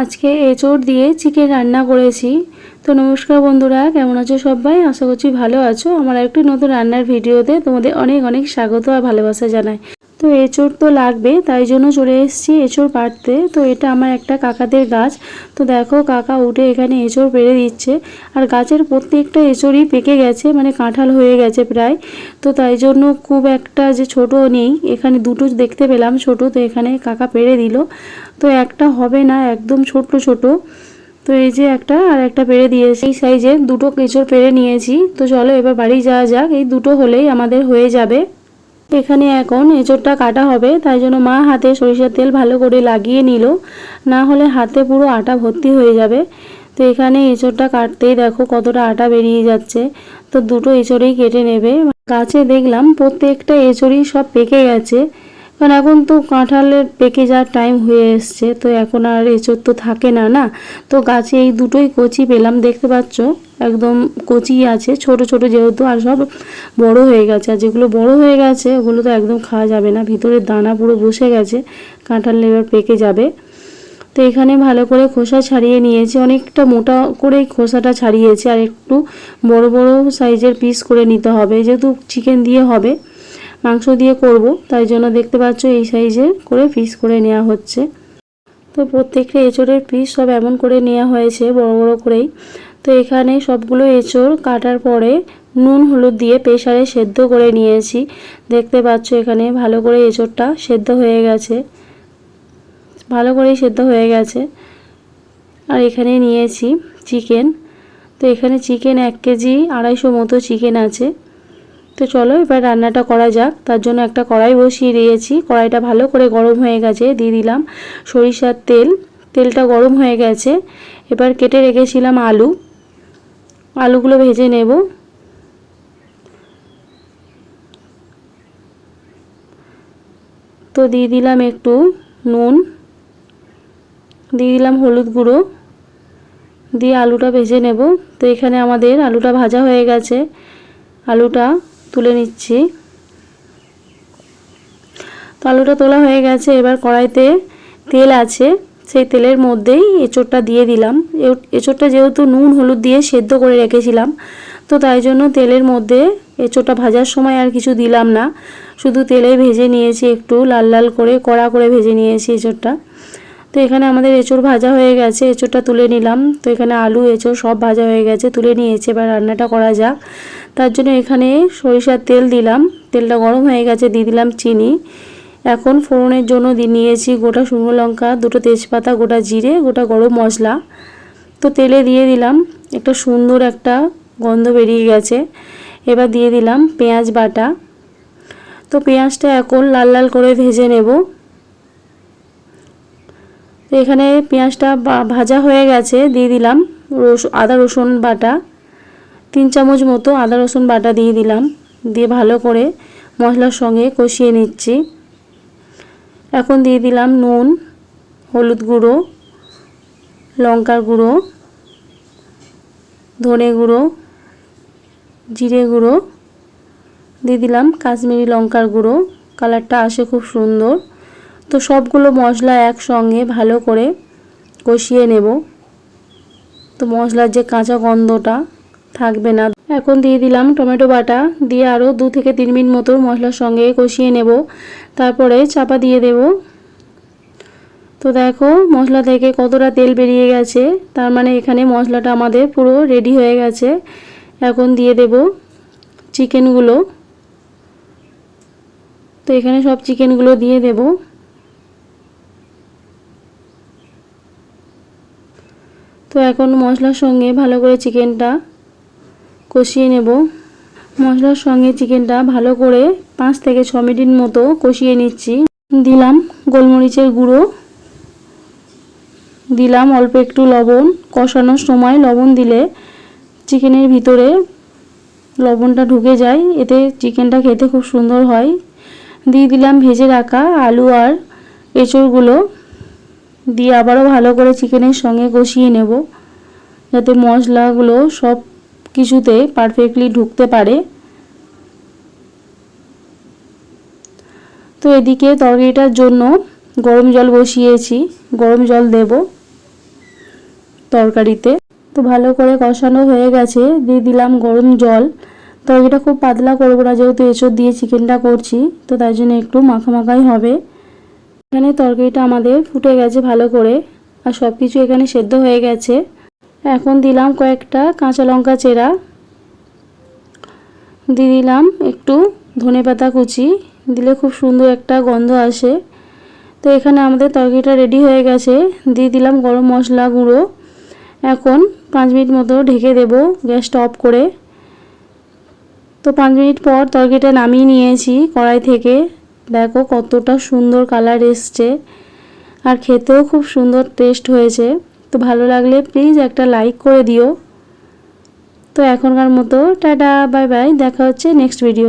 আজকে এঁচড় দিয়ে চিকেন রান্না করেছি। তো নমস্কার বন্ধুরা, কেমন আছো সবাই? আশা করছি ভালো আছো। আমার একটি নতুন রান্নার ভিডিওতে তোমাদের অনেক অনেক স্বাগত আর ভালোবাসা জানাই। তো এঁচড় তো লাগবে, তাই জন্য চলে এসেছি এঁচড় পাড়তে। তো এটা আমার একটা কাকাদের গাছ। তো দেখো কাকা উঠে এখানে এঁচড় পেড়ে দিচ্ছে। আর গাছের প্রত্যেকটা এঁচড়ই পেকে গেছে মানে কাঁঠাল হয়ে গেছে প্রায়। তো তাই জন্য খুব একটা যে ছোট নেই। এখানে দুটো দেখতে পেলাম ছোট, তো এখানে কাকা পেড়ে দিল। তো একটা হবে না, একদম ছোট ছোট। তো এই যে একটা আর একটা পেরে দিয়েছি। এই সাইজে দুটো কেঁচড় পেরে নিয়েছি। তো চলো এবার বাড়ি যাওয়া যাক। এই দুটো হলেই আমাদের হয়ে যাবে। এখানে এখন এঁচড়টা কাটা হবে, তাই জন্য মা হাতে সরিষার তেল ভালো করে লাগিয়ে নিল। না হলে হাতে পুরো আটা ভর্তি হয়ে যাবে। তো এখানে এঁচড়টা কাটতেই দেখো কতটা আটা বেরিয়ে যাচ্ছে। তো দুটো এঁচড়েই কেটে নেবে। গাছে দেখলাম প্রত্যেকটা এঁচড়ই সব পেকে গেছে। কারণ এখন তো কাঁঠালের পেকে যাওয়ার টাইম হয়ে এসছে, তো এখন আর এঁচড় তো থাকে না না? তো গাছে এই দুটোই কচি পেলাম, দেখতে পাচ্ছ? একদম কচি আছে, ছোট ছোট যেহেতু, আর সব বড় হয়ে গেছে, আর যেগুলো বড় হয়ে গেছে, ওগুলো তো একদম খাওয়া যাবে না, ভিতরের দানা পুরো বসে গেছে, কাঁঠাল এবার পেকে যাবে। তো এখানে ভালো করে খোসা ছাড়িয়ে নিয়েছি, অনেকটা মোটা করে খোসাটা ছাড়িয়েছি, আর একটু বড় বড় সাইজের পিস করে নিতে হবে, যেহেতু চিকেন দিয়ে হবে। মাংস দিয়ে করব। তাই জন্য দেখতে পাচ্ছ এই সাইজে করে পিস করে নেওয়া হচ্ছে। তো প্রত্যেকটা এঁচড়ের পিস সব এমন করে নেওয়া হয়েছে, বড় বড় করেই। তো এখানে সবগুলো এঁচড় কাটার পরে নুন, হলুদ দিয়ে প্রেশারে সেদ্ধ করে নিয়েছি। দেখতে পাচ্ছ এখানে ভালো করে এঁচড়টা সেদ্ধ হয়ে গেছে। ভালো করেই সেদ্ধ হয়ে গেছে। আর এখানে নিয়েছি চিকেন। তো এখানে চিকেন এক কেজি আড়াইশো মতো চিকেন আছে। তো চলো, এবার রান্নাটা করা যাক। তার জন্য একটা কড়াই বসিয়ে দিয়েছি। কড়াইটা ভালো করে গরম হয়ে গেছে, দিয়ে দিলাম সরিষার তেল। তেলটা গরম হয়ে গেছে। এবার কেটে রেখেছিলাম আলু। আলুগুলো ভেজে নেব। তো দিয়ে দিলাম একটু নুন। দিয়ে দিলাম হলুদ গুঁড়ো। দিয়ে আলুটা ভেজে নেব। তো এখানে আমাদের আলুটা ভাজা হয়ে গেছে। আলুটা তুলে নিচ্ছি। তো আলুটা তোলা হয়ে গেছে, এবার কড়াইতে তেল আছে, সেই তেলের মধ্যেই এঁচোড়টা দিয়ে দিলাম। এঁচোড়টা যেহেতু নুন, হলুদ দিয়ে সেদ্ধ করে রেখেছিলাম, তো তাই জন্য তেলের মধ্যে এঁচোড়টা ভাজার সময় আর কিছু দিলাম না। শুধু তেলে ভেজে নিয়েছি, একটু লাল লাল করে, কড়া করে ভেজে নিয়েছি এঁচোড়টা। তো এখানে আমাদের এঁচোড় ভাজা হয়ে গেছে, এঁচোড়টা তুলে নিলাম। তো এখানে আলু, এঁচোড় সব ভাজা হয়ে গেছে, তুলে নিয়েছে। এবার রান্নাটা করা যাক। তার জন্য এখানে সরিষার তেল দিলাম। তেলটা গরম হয়ে গেছে, দিয়ে দিলাম চিনি। এখন ফোড়নের জন্য নিয়েছি গোটা শুকনো লঙ্কা, দুটো তেজপাতা, গোটা জিরে, গোটা গরম মশলা। তো তেলে দিয়ে দিলাম, একটা সুন্দর একটা গন্ধ বেরিয়ে গেছে। এবার দিয়ে দিলাম পেঁয়াজ বাটা। তো পেঁয়াজটা এখন লাল লাল করে ভেজে নেব। তো এখানে পেঁয়াজটা ভাজা হয়ে গেছে, দিয়ে দিলাম আদা, রসুন বাটা। তিন চামচ মতো আদা, রসুন বাটা দিয়ে দিলাম, দিয়ে ভালো করে মশলার সঙ্গে কষিয়ে নিচ্ছি। এখন দিয়ে দিলাম নুন, হলুদ গুঁড়ো, লঙ্কার গুঁড়ো, ধনে গুঁড়ো, জিরে গুঁড়ো, দিয়ে দিলাম কাশ্মীরি লঙ্কার গুঁড়ো। কালারটা আসে খুব সুন্দর। তো সবগুলো মশলা একসঙ্গে ভালো করে কষিয়ে নেব। তো মশলার যে কাঁচা গন্ধটা থাকবে না। এখন দিয়ে দিলাম টমেটো বাটা। দিয়ে আরও দু থেকে তিন মিনিট মতো মশলার সঙ্গে কষিয়ে নেব। তারপরে চাপা দিয়ে দেব। তো দেখো মশলা থেকে কতটা তেল বেরিয়ে গেছে। তার মানে এখানে মশলাটা আমাদের পুরো রেডি হয়ে গেছে। এখন দিয়ে দেব চিকেনগুলো তো এখানে সব চিকেনগুলো দিয়ে দেব। তো এখন মশলার সঙ্গে ভালো করে চিকেনটা কষিয়ে নেব। মশলার সঙ্গে চিকেনটা ভালো করে পাঁচ থেকে ছ মিনিট মতো কষিয়ে নিচ্ছি। দিলাম গোলমরিচের গুঁড়ো। দিলাম অল্প একটু লবণ। কষানোর সময় লবণ দিলে চিকেনের ভিতরে লবণটা ঢুকে যায়। এতে চিকেনটা খেতে খুব সুন্দর হয়। দিয়ে দিলাম ভেজে রাখা আলু আর এঁচড়গুলো। দিয়ে আবারও ভালো করে চিকেনের সঙ্গে কষিয়ে নেব। যাতে মশলাগুলো সব কিছুতে পারফেক্টলি ঢুকতে পারে। তো এদিকে তরকারিটার জন্য গরম জল বসিয়েছি। গরম জল দেব তরকারিতে। তো ভালো করে কষানো হয়ে গেছে। দিয়ে দিলাম গরম জল। তরকারিটা খুব পাতলা করব না, যেহেতু এঁচড় দিয়ে চিকেনটা করছি, তো তাই জন্য একটু মাখা মাখাই হবে। এখানে তরকারিটা আমাদের ফুটে গেছে ভালো করে, আর সব কিছু এখানে সেদ্ধ হয়ে গেছে। এখন দিলাম কয়েকটা কাঁচা লঙ্কা চেরা। দিয়ে দিলাম একটু ধনে পাতা কুচি, দিলে খুব সুন্দর একটা গন্ধ আসে। তো এখানে আমাদের তরকারিটা রেডি হয়ে গেছে। দিয়ে দিলাম গরম মশলা গুঁড়ো। এখন পাঁচ মিনিট মতো ঢেকে দেব গ্যাসটা অফ করে। তো পাঁচ মিনিট পর তরকারিটা নামিয়ে নিয়েছি কড়াই থেকে। দেখো কতটা সুন্দর কালার এসছে। আর খেতেও খুব সুন্দর টেস্ট হয়েছে। তো ভালো লাগলে প্লিজ একটা লাইক করে দিও। তো এখনকার মতো টাটা বাই বাই দেখা হচ্ছে নেক্সট ভিডিও